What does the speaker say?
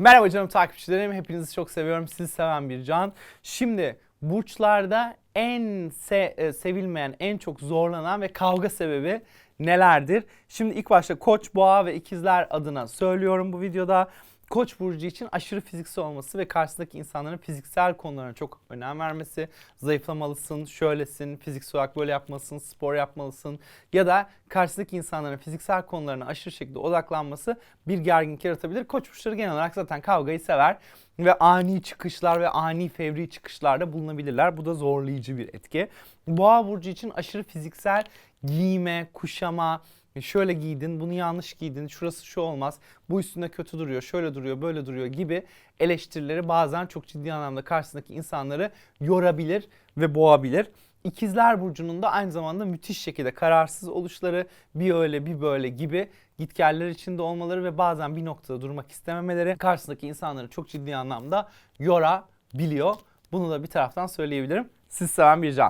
Merhaba canım takipçilerim. Hepinizi çok seviyorum. Sizi seven bir can. Şimdi burçlarda en se- e, sevilmeyen, en çok zorlanan ve kavga sebebi nelerdir? Şimdi ilk başta Koç, Boğa ve İkizler adına söylüyorum bu videoda. Koç burcu için aşırı fiziksel olması ve karşısındaki insanların fiziksel konularına çok önem vermesi. Zayıflamalısın, şöylesin, fiziksel olarak böyle yapmalısın, spor yapmalısın. Ya da karşısındaki insanların fiziksel konularına aşırı şekilde odaklanması bir gerginlik yaratabilir. Koç burçları genel olarak zaten kavgayı sever ve ani çıkışlar ve ani fevri çıkışlarda bulunabilirler. Bu da zorlayıcı bir etki. Boğa burcu için aşırı fiziksel giyime, kuşama, şöyle giydin, bunu yanlış giydin, şurası şu olmaz, bu üstünde kötü duruyor, şöyle duruyor, böyle duruyor gibi eleştirileri bazen çok ciddi anlamda karşısındaki insanları yorabilir ve boğabilir. İkizler Burcu'nun da aynı zamanda müthiş şekilde kararsız oluşları bir öyle bir böyle gibi gitgeller içinde olmaları ve bazen bir noktada durmak istememeleri karşısındaki insanları çok ciddi anlamda yorabiliyor. Bunu da bir taraftan söyleyebilirim. Siz seven bir can.